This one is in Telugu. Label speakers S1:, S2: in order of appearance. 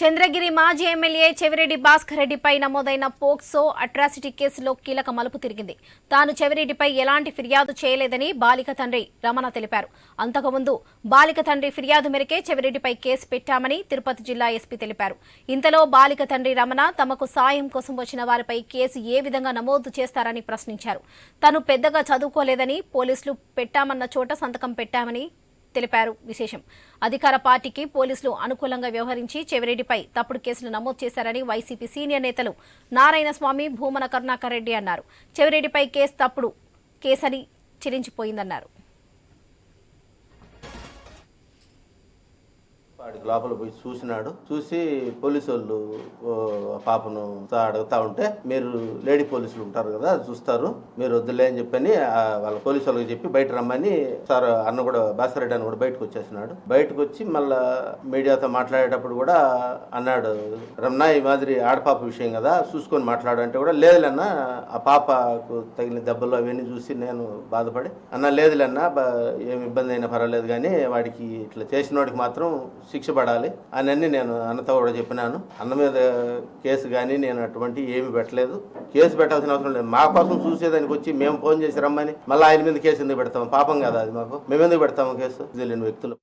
S1: చంద్రగిరి మాజీ ఎమ్మెల్యే చెవిరెడ్డి భాస్కర్ రెడ్డిపై నమోదైన పోక్సో అట్రాసిటీ కేసులో కీలక మలుపు తిరిగింది. తాను చెవిరెడ్డిపై ఎలాంటి ఫిర్యాదు చేయలేదని బాలిక తండ్రి రమణ తెలిపారు. అంతకుముందు బాలిక తండ్రి ఫిర్యాదు మేరకే చెవిరెడ్డిపై కేసు పెట్టామని తిరుపతి జిల్లా ఎస్పీ తెలిపారు. ఇంతలో బాలిక తండ్రి రమణ తమకు సాయం కోసం వచ్చిన వారిపై కేసు ఏ విధంగా నమోదు చేస్తారని ప్రశ్నించారు. తాను పెద్దగా చదువుకోలేదని పోలీసులు పెట్టామన్న చోట సంతకం పెట్టామని తెలిపారు. విశేషం అధికార పార్టీకి పోలీసులు అనుకూలంగా వ్యవహరించి చెవిరెడ్డిపై తప్పుడు కేసులు నమోదు చేశారని వైసీపీ సీనియర్ నేతలు నారాయణ స్వామి భూమన కరుణాకర్ రెడ్డి అన్నారు. చెవిరెడ్డిపై కేసు తప్పుడు కేసని చెల్లించిపోయిందన్నారు
S2: లోపల పోయి చూసినాడు. చూసి పోలీసు వాళ్ళు పాపను అడుగుతా ఉంటే మీరు లేడీ పోలీసులు ఉంటారు కదా చూస్తారు. మీరు వద్దులే అని చెప్పని వాళ్ళ పోలీసు వాళ్ళకి చెప్పి బయట రమ్మని సార్ అన్న కూడా భాస్కర్ అని కూడా బయటకు వచ్చేసినాడు బయటకు వచ్చి మళ్ళా మీడియాతో మాట్లాడేటప్పుడు కూడా అన్నాడు రమణ ఈ మాదిరి ఆడపాప విషయం కదా చూసుకొని మాట్లాడు. అంటే కూడా లేదులన్నా ఆ పాపకు తగిన దెబ్బలు అవన్నీ చూసి నేను బాధపడి అన్న లేదులన్నా ఏమి ఇబ్బంది అయినా పర్వాలేదు కానీ వాడికి ఇట్లా చేసిన వాడికి మాత్రం శిక్ష పడాలి అని అన్ని నేను అన్నతో కూడా చెప్పినాను. అన్న మీద కేసు కానీ నేను అటువంటి ఏమి పెట్టలేదు. కేసు పెట్టాల్సిన అవసరం లేదు. మా కోసం చూసేదానికి వచ్చి మేము ఫోన్ చేసి రమ్మని మళ్ళీ ఆయన మీద కేసు ఎందుకు పెడతాము పాపం కదా అది మాకు. మేము ఎందుకు పెడతాము కేసు? తెలియని వ్యక్తులు.